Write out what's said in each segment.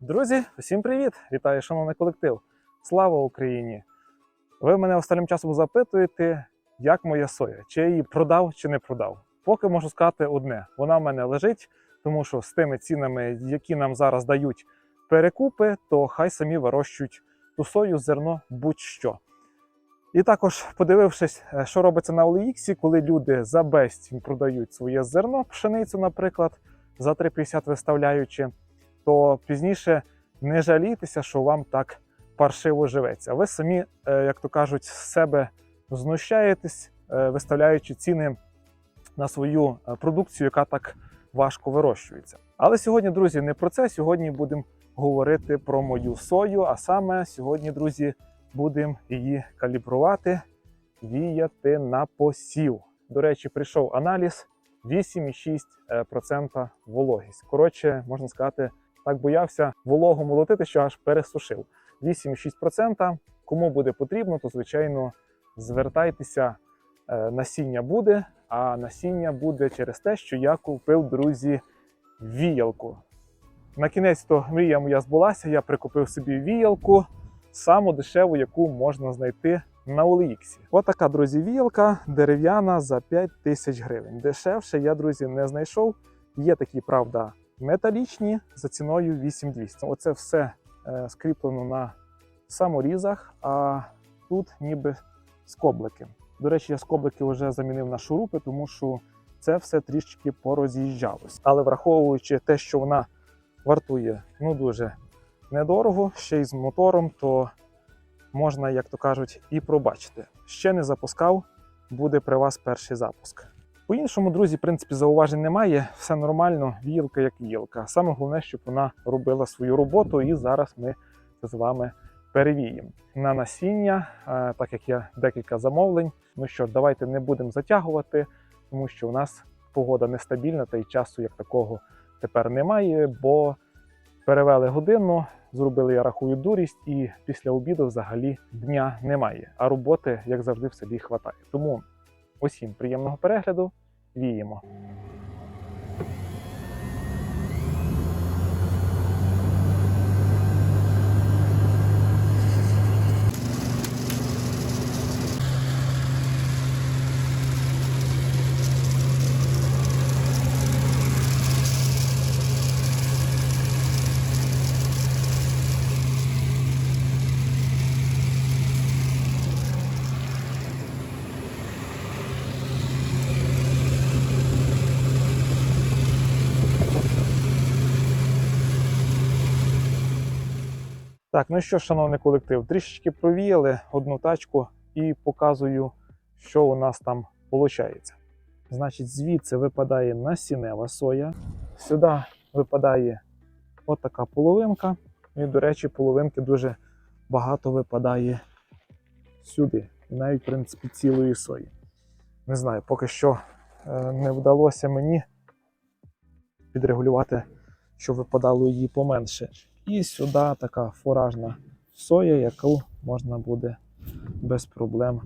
Друзі, усім привіт! Вітаю, шановний колектив! Слава Україні! Ви мене останнім часом запитуєте, як моя соя, чи я її продав чи не продав. Поки можу сказати одне: вона в мене лежить, тому що з тими цінами, які нам зараз дають перекупи, то хай самі вирощують ту сою, зерно, будь-що. І також подивившись, е, що робиться на OLX, коли люди за безцінь продають своє зерно, пшеницю, наприклад, за 3,50 виставляючи, то пізніше не жалійтеся, що вам так паршиво живеться. Ви самі, е, як то кажуть, з себе знущаєтесь, е, виставляючи ціни на свою е, продукцію, яка так важко вирощується. Але сьогодні, друзі, не про це. Сьогодні будемо говорити про мою сою. А саме сьогодні, друзі, будемо її калібрувати, віяти на посів. До речі, прийшов аналіз 8,6% вологість. Коротше, можна сказати, так боявся вологу молотити, що аж пересушив. 8,6%. Кому буде потрібно, то звичайно звертайтеся. Е, Насіння буде, а насіння буде через те, що я купив, друзі, віялку. На кінець то мрія моя збулася. Я прикупив собі віялку, саму дешеву, яку можна знайти на OLX. Ось така, друзі, віялка дерев'яна за 5 тисяч гривень. Дешевше я, друзі, не знайшов. Є такі, правда, металічні за ціною 8200. Оце все е, скріплено на саморізах, а тут ніби скоблики. До речі, я скоблики вже замінив на шурупи, тому що це все трішки пороз'їжджалось. Але враховуючи те, що вона вартує ну дуже недорого, ще й з мотором, то можна, як то кажуть, і пробачити. Ще не запускав, буде при вас перший запуск. По-іншому, друзі, в принципі, зауважень немає. Все нормально, вілка як вілка. Саме головне, щоб вона робила свою роботу, і зараз ми це з вами перевіємо. На насіння, е, так як є декілька замовлень. Ну що ж, давайте не будемо затягувати, тому що у нас погода нестабільна, та й часу як такого тепер немає, бо перевели годину, зробили, я рахую, дурість, і після обіду взагалі дня немає. А роботи, як завжди, в селі хватає. Тому усім приємного перегляду, віємо. Так, ну що, шановний колектив, трішечки провіяли одну тачку і показую, що у нас там виходить. Значить, звідси випадає насінева соя, сюди випадає отака половинка. І, до речі, половинки дуже багато випадає сюди, навіть, в принципі, цілої сої. Не знаю, поки що е, не вдалося мені підрегулювати, щоб випадало її поменше. І сюди така фуражна соя, яку можна буде без проблем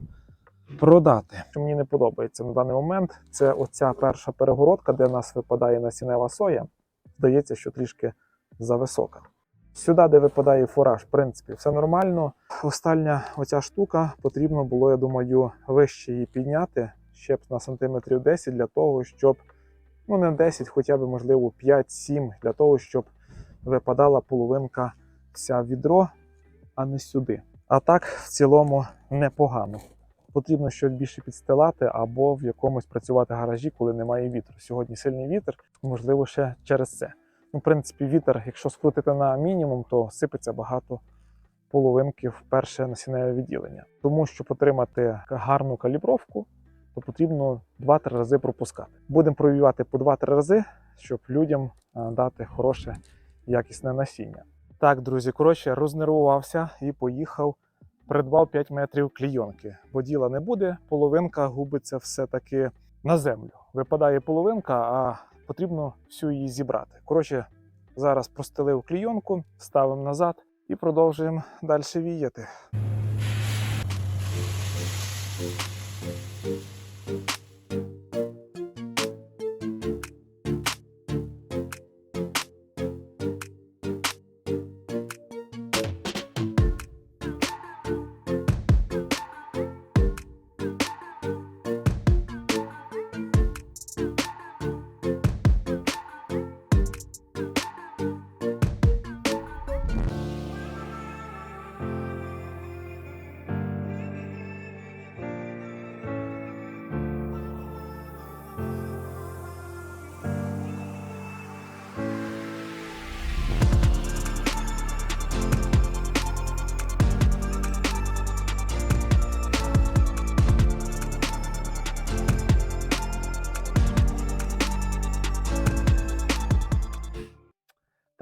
продати. Що мені не подобається на даний момент, це оця перша перегородка, де в нас випадає насінева соя. Здається, що трішки зависока. Сюди, де випадає фураж, в принципі, все нормально. Остання оця штука потрібно було, я думаю, вище її підняти ще б на сантиметрів 10 для того, щоб, ну не 10, хоча б, можливо, 5-7, для того, щоб випадала половинка вся відро, а не сюди. А так, в цілому, непогано. Потрібно щось більше підстилати або в якомусь працювати гаражі, коли немає вітру. Сьогодні сильний вітер, можливо, ще через це. Ну, в принципі, вітер, якщо скрутити на мінімум, то сипеться багато половинки в перше насінневе відділення. Тому щоб отримати гарну калібровку, то потрібно 2-3 рази пропускати. Будемо провівати по 2-3 рази, щоб людям дати хороше якісне насіння. Так, друзі, коротше, рознервувався і поїхав, придбав 5 метрів клійонки, бо діла не буде, половинка губиться все-таки на землю. Випадає половинка, а потрібно всю її зібрати. Коротше, зараз простелив клійонку, ставимо назад і продовжуємо далі віяти.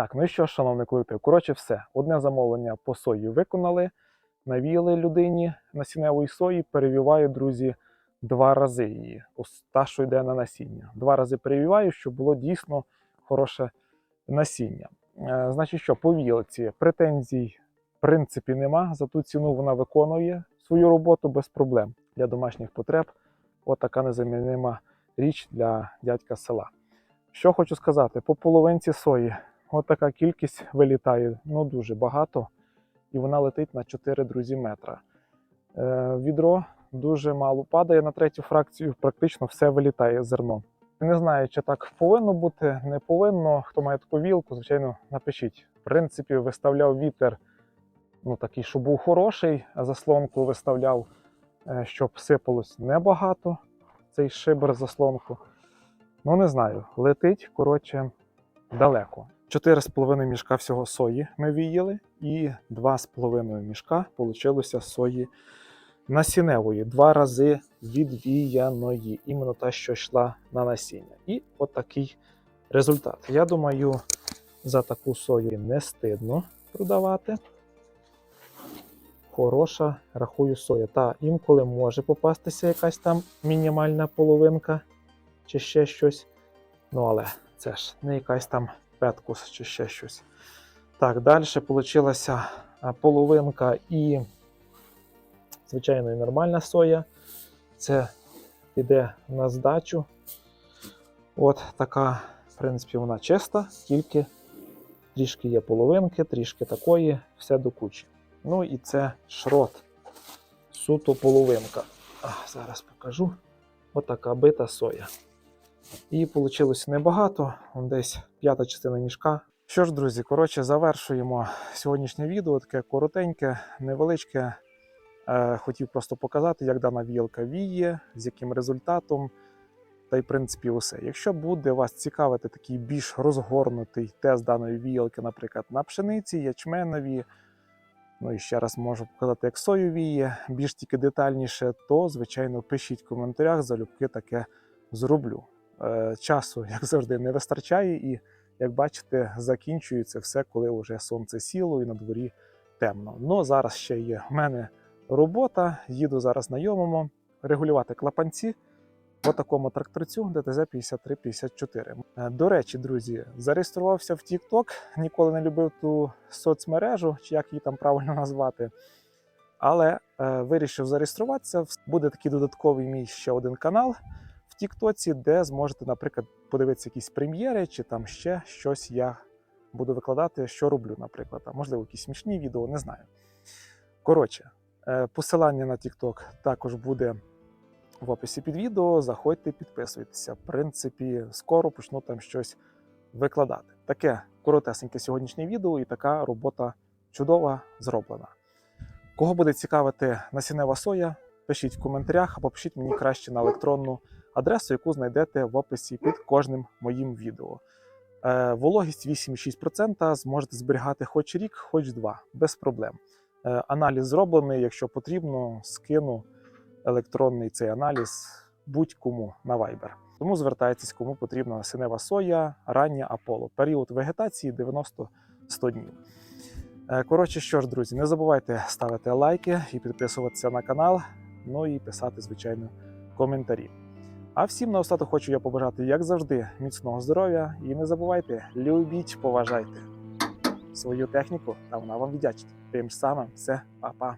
Так, ну і що, шановний колектив? Коротше, все. Одне замовлення по сої виконали, навіяли людині насінневої сої, перевіваю, друзі, два рази її. Ось Та, що йде на насіння. Два рази перевіваю, щоб було дійсно хороше насіння. Е, значить, що, по вілці претензій в принципі нема. За ту ціну вона виконує свою роботу без проблем для домашніх потреб. От незамінима річ для дядька села. Що хочу сказати, по половинці сої, от така кількість вилітає, ну дуже багато, і вона летить на 4 друзі метра. Е, відро дуже мало падає на третю фракцію, практично все вилітає зерно. Не знаю, чи так повинно бути, не повинно. Хто має таку вілку, звичайно, напишіть. В принципі, виставляв вітер, ну такий, щоб був хороший, а заслонку виставляв, е, щоб сипалось небагато. Цей шибер заслонку. Ну, не знаю, летить, коротше, далеко. 4,5 мішка всього сої ми віяли, і 2,5 мішка получилося сої насінневої, два рази відвіяної, іменно та, що йшла на насіння. І от результат. Я думаю, за таку сою не стидно продавати. Хороша, рахую, соя. Та інколи може попастися якась там мінімальна половинка чи ще щось. Ну, але це ж не якась там петкус чи ще щось. Так, далі вийшла половинка і, звичайно, і нормальна соя. Це піде на здачу. От така, в принципі, вона чиста, тільки трішки є половинки, трішки такої, все до кучі. Ну і це шрот. Суто половинка. А, зараз покажу. Отака бита соя. І вийшло небагато, десь п'ята частина мішка. Що ж, друзі, коротше, завершуємо сьогоднішнє відео, таке коротеньке, невеличке. Е, хотів просто показати, як дана віялка віє, з яким результатом. Та й, в принципі, усе. Якщо буде вас цікавити такий більш розгорнутий тест даної віялки, наприклад, на пшениці, ячменові, ну і ще раз можу показати, як сою віє, більш тільки детальніше, то, звичайно, пишіть в коментарях, залюбки таке зроблю. Е, часу, як завжди, не вистачає, і, як бачите, закінчується все, коли вже сонце сіло і на дворі темно. Ну, зараз ще є в мене робота, їду зараз знайомому, регулювати клапанці по такому тракторцю ДТЗ 5354. Е, До речі, друзі, зареєструвався в TikTok, ніколи не любив ту соцмережу, чи як її там правильно назвати. Але е, вирішив зареєструватися. Буде такий додатковий мій ще один канал Тіктоці, де зможете, наприклад, подивитися якісь прем'єри, чи там ще щось я буду викладати, що роблю, наприклад. А можливо, якісь смішні відео, не знаю. Коротше, е, посилання на TikTok також буде в описі під відео. Заходьте, підписуйтеся. В принципі, скоро почну там щось викладати. Таке коротесеньке сьогоднішнє відео, і така робота чудова зроблена. Кого буде цікавити насінева соя, пишіть в коментарях або пишіть мені краще на електронну адресу, яку знайдете в описі під кожним моїм відео. Е, вологість 8,6% зможете зберігати хоч рік, хоч два, без проблем. Е, аналіз зроблений, якщо потрібно, скину електронний цей аналіз будь-кому на Viber. Тому звертайтесь, кому потрібна насінева соя, рання Аполло. Період вегетації 90-100 днів. Е, Коротше, що ж, друзі, не забувайте ставити лайки і підписуватися на канал, ну і писати, звичайно, коментарі. А всім на остаток хочу я побажати, як завжди, міцного здоров'я і не забувайте, любіть, поважайте свою техніку, та вона вам віддячить. Тим самим все, па-па.